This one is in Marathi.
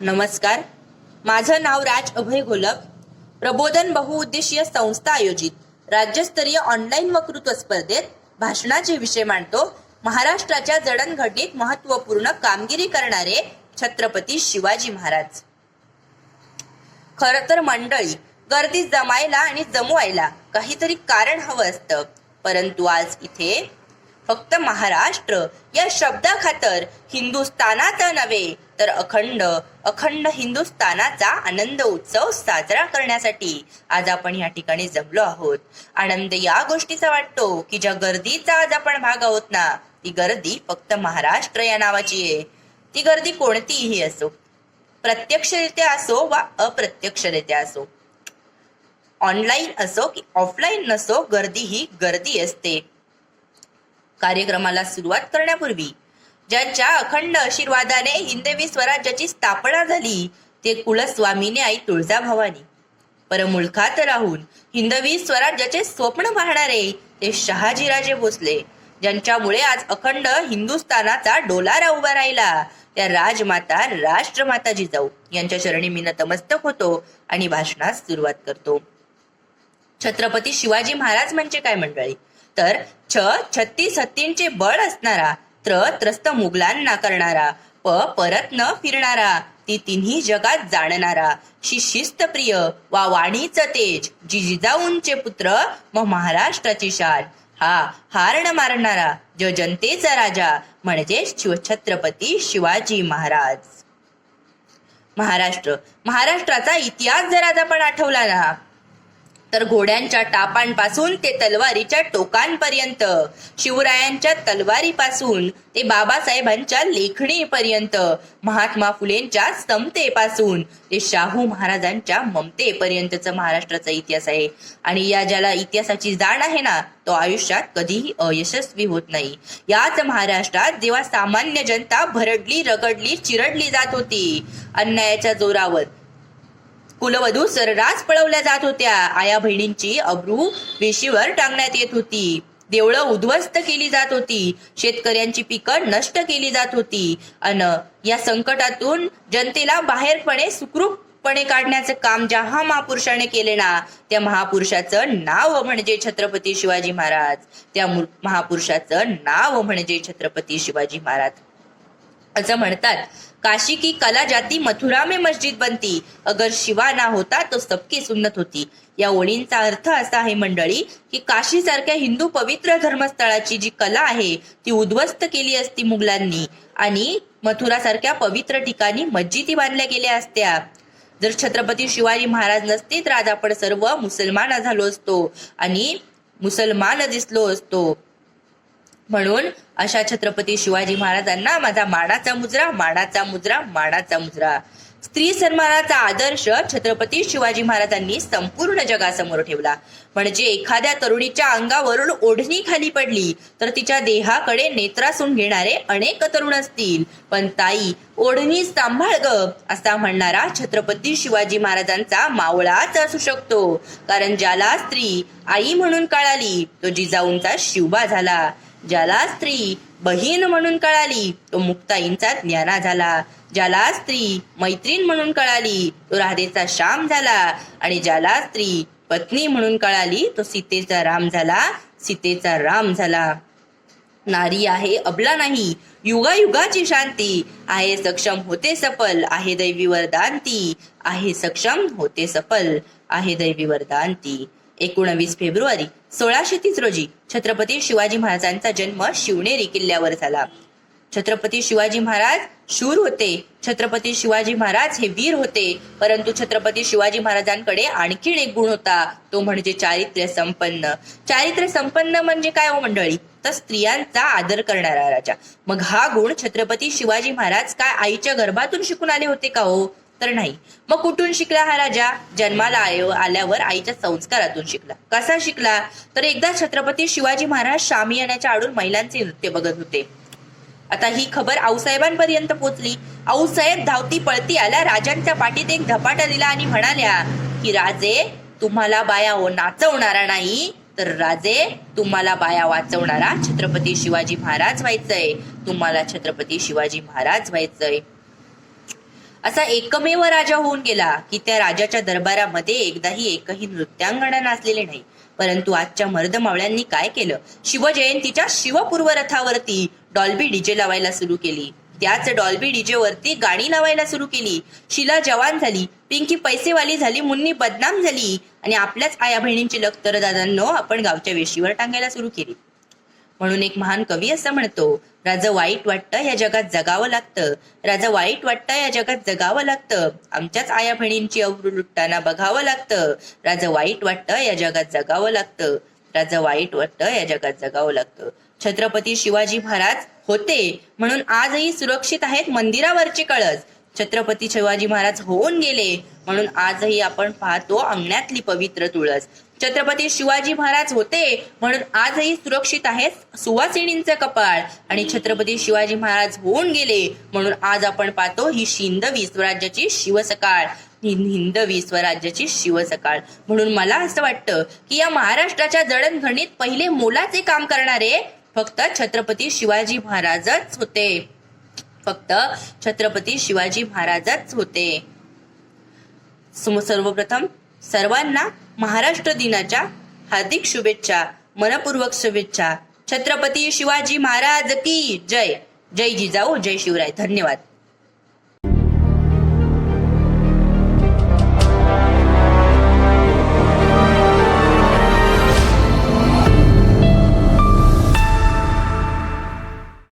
नमस्कार. माझं नाव राज अभय घोलप प्रबोधन बहुउद्देशीय संस्था आयोजित राज्यस्तरीय ऑनलाईन वक्तृत्व स्पर्धेत भाषणाचे विषय मांडतो. महाराष्ट्राच्या जडणघडणीत महत्त्वपूर्ण कामगिरी करणारे छत्रपती शिवाजी महाराज. खर तर मंडळी गर्दी जमायला आणि जमवायला काहीतरी कारण हवं असतं. परंतु आज इथे फक्त महाराष्ट्र. या शब्दाखातर हिंदुस्थानाचा नव्हे तर अखंड अखंड हिंदुस्थानाचा आनंद उत्सव साजरा करण्यासाठी आज आपण या ठिकाणी जमलो आहोत. आनंद या गोष्टीचा वाटतो की ज्या गर्दीचा आज आपण भाग आहोत ना ती गर्दी फक्त महाराष्ट्र या नावाची आहे. ती गर्दी कोणतीही असो प्रत्यक्षरित्या असो वा अप्रत्यक्षरित्या असो ऑनलाईन असो की ऑफलाईन नसो गर्दी ही गर्दी असते. कार्यक्रमाला सुरुवात करण्यापूर्वी ज्यांच्या अखंड आशीर्वादाने हिंदवी स्वराज्याची स्थापना झाली ते कुलस्वामीने आई तुळजाभवानी परमुलखात राहून हिंदवी स्वराज्याचे स्वप्न पाहणारे ते शहाजीराजे भोसले ज्यांच्यामुळे आज अखंड हिंदुस्थानाचा डोलारा उभा राहिला. त्या राजमाता राष्ट्रमाता जिजाऊ यांच्या चरणी मी नतमस्तक होतो आणि भाषणास सुरुवात करतो. छत्रपती शिवाजी महाराज म्हणजे काय मंडळी? तर छ छत्तीस हत्तींचे बळ असणारा त्र त्रस्त मुघलांना करणारा प परत न फिरणारा ती तिन्ही जगात जाणणारा. शिस्त प्रिय वा वाणीचं तेज जी जिजाऊंचे पुत्र मग महाराष्ट्राची शान हा हारण मारणारा जो जनतेचा राजा म्हणजे शिवछत्रपती शिवाजी महाराज. महाराष्ट्र. महाराष्ट्राचा इतिहास जर आज आपण आठवला ना तर घोड्यांच्या टापांपासून ते तलवारीच्या टोकांपर्यंत शिवरायांच्या तलवारीपासून ते बाबासाहेबांच्या लेखणीपर्यंत महात्मा फुलेंच्या समतेपासून ते शाहू महाराजांच्या ममतेपर्यंतचं महाराष्ट्राचा इतिहास आहे. आणि या ज्याला इतिहासाची जाण आहे ना तो आयुष्यात कधीही अयशस्वी होत नाही. याच महाराष्ट्रात जेव्हा सामान्य जनता भरडली रगडली चिरडली जात होती अन्यायाच्या जोरावर कुलवधू सर्रास पळवल्या जात होत्या. आया बहिणींची अब्रू वेशीवर टांगण्यात येत होती. देवळं उद्ध्वस्त केली जात होती. शेतकऱ्यांची पिकं नष्ट केली जात होती. अन या संकटातून जनतेला बाहेरपणे सुखरूपपणे काढण्याचं काम ज्या हा महापुरुषाने केले ना त्या महापुरुषाचं नाव म्हणजे छत्रपती शिवाजी महाराज. त्या महापुरुषाचं नाव म्हणजे छत्रपती शिवाजी महाराज. असं म्हणतात. काशी की कला जाती मथुरा में मस्जिद बनती. अगर शिवा ना होता तो सबकी सुन्नत होती. या ओळींचा अर्थ असा आहे मंडळी की काशी सारख्या हिंदू पवित्र धर्मस्थळाची जी कला आहे ती उद्ध्वस्त केली असती मुघलांनी. आणि मथुरा सारख्या पवित्र ठिकाणी मस्जिदी बांधल्या गेल्या असत्या. जर छत्रपती शिवाजी महाराज नसते तर आज आपण सर्व मुसलमान झालो असतो. आणि मुसलमान दिसलो असतो. म्हणून अशा छत्रपती शिवाजी महाराजांना माझा माडाचा मुजरा माडाचा मुजरा माडाचा मुजरा. स्त्री सन्मानाचा आदर्श छत्रपती शिवाजी महाराजांनी संपूर्ण जगासमोर ठेवला. म्हणजे एखाद्या तरुणीच्या अंगावरून ओढणी खाली पडली तर तिच्या देहाकडे नेत्रासून घेणारे अनेक तरुण असतील. पण ताई ओढणी सांभाळ ग असा म्हणणारा छत्रपती शिवाजी महाराजांचा मावळाच असू शकतो. कारण ज्याला स्त्री आई म्हणून कळाली तो जिजाऊंचा शिवबा झाला. ज्याला स्त्री बहीण म्हणून कळाली तो मुक्ताईंचा ज्ञाना झाला. ज्याला स्त्री मैत्रीण म्हणून कळाली तो राधेचा श्याम झाला. आणि ज्याला स्त्री पत्नी म्हणून कळाली तो सीतेचा राम झाला. सीतेचा राम झाला. नारी आहे अबला नाही. युगायुगाची शांती. आहे सक्षम होते सफल. आहे दैवी वरदान ती आहे सक्षम होते सफल. आहे दैवी वरदान ती एकोणवीस फेब्रुवारी सोळाशे तीस रोजी छत्रपती शिवाजी महाराजांचा जन्म शिवनेरी किल्ल्यावर झाला. छत्रपती शिवाजी महाराज शूर होते. छत्रपती शिवाजी महाराज हे वीर होते. परंतु छत्रपती शिवाजी महाराजांकडे आणखीन एक गुण होता. तो म्हणजे चारित्र्य संपन्न. चारित्र्य संपन्न म्हणजे काय हो मंडळी? तर स्त्रियांचा आदर करणारा राजा. मग हा गुण छत्रपती शिवाजी महाराज काय आईच्या गर्भातून शिकून आले होते का हो? तर नाही. मग कुठून शिकला हा राजा? जन्माला आल्यावर आईच्या संस्कारातून शिकला. कसा शिकला? तर एकदा छत्रपती शिवाजी महाराज शामियानाच्या आडून महिलांचे नृत्य बघत होते. आता ही खबर आऊसाहेबांपर्यंत पोचली. आऊसाहेब धावती पळती आल्या राजांच्या पाठीत एक धपाटा दिला आणि म्हणाल्या की राजे तुम्हाला बाया नाचवणारा नाही तर राजे तुम्हाला बाया वाचवणारा छत्रपती शिवाजी महाराज व्हायचंय. तुम्हाला छत्रपती शिवाजी महाराज व्हायचंय. असा एकमेव राजा होऊन गेला की त्या राजाच्या दरबारामध्ये एकदाही एकही नृत्यांगणा नाचलेले नाही. परंतु आजच्या मर्दमावळ्यांनी काय केलं? शिवजयंतीच्या शिवपूर्व रथावरती डॉल्बी डीजे लावायला सुरू केली. त्याच डॉल्बी डीजे वरती गाणी लावायला सुरू केली. शिला जवान झाली पिंकी पैसेवाली झाली मुन्नी बदनाम झाली आणि आपल्याच आया बहिणींची लखतर दादांनो आपण गावच्या वेशीवर टांगायला सुरू केली. म्हणून एक महान कवी असं म्हणतो राजा वाईट वाटतं या जगात जगावं लागतं. राजा वाईट वाटतं या जगात जगावं लागतं. आमच्याच आया बहिणींची अवरू लुटताना बघावं लागतं. राजा वाईट वाटतं या जगात जगावं लागतं. राजा वाईट वाटतं या जगात जगावं लागतं. छत्रपती शिवाजी महाराज होते म्हणून आजही सुरक्षित आहेत मंदिरावरचे कळस. छत्रपती शिवाजी महाराज होऊन गेले म्हणून आजही आपण पाहतो अंगणातली पवित्र तुळस. छत्रपती शिवाजी महाराज होते म्हणून आजही सुरक्षित आहे सुवासिनींचं कपाळ आणि छत्रपती शिवाजी महाराज होऊन गेले म्हणून आज आपण पाहतो ही शिंदवी स्वराज्याची शिवसकाळ. हिंदवी स्वराज्याची शिवसकाळ. म्हणून मला असं वाटतं की या महाराष्ट्राच्या जडणघडणीत पहिले मोलाचे काम करणारे फक्त छत्रपती शिवाजी महाराजच होते. फक्त छत्रपती शिवाजी महाराजच होते. सर्वप्रथम सर्वांना महाराष्ट्र दिनाच्या हार्दिक शुभेच्छा मनपूर्वक शुभेच्छा. छत्रपती शिवाजी महाराज की जय. जय जिजाऊ जय शिवराय. धन्यवाद.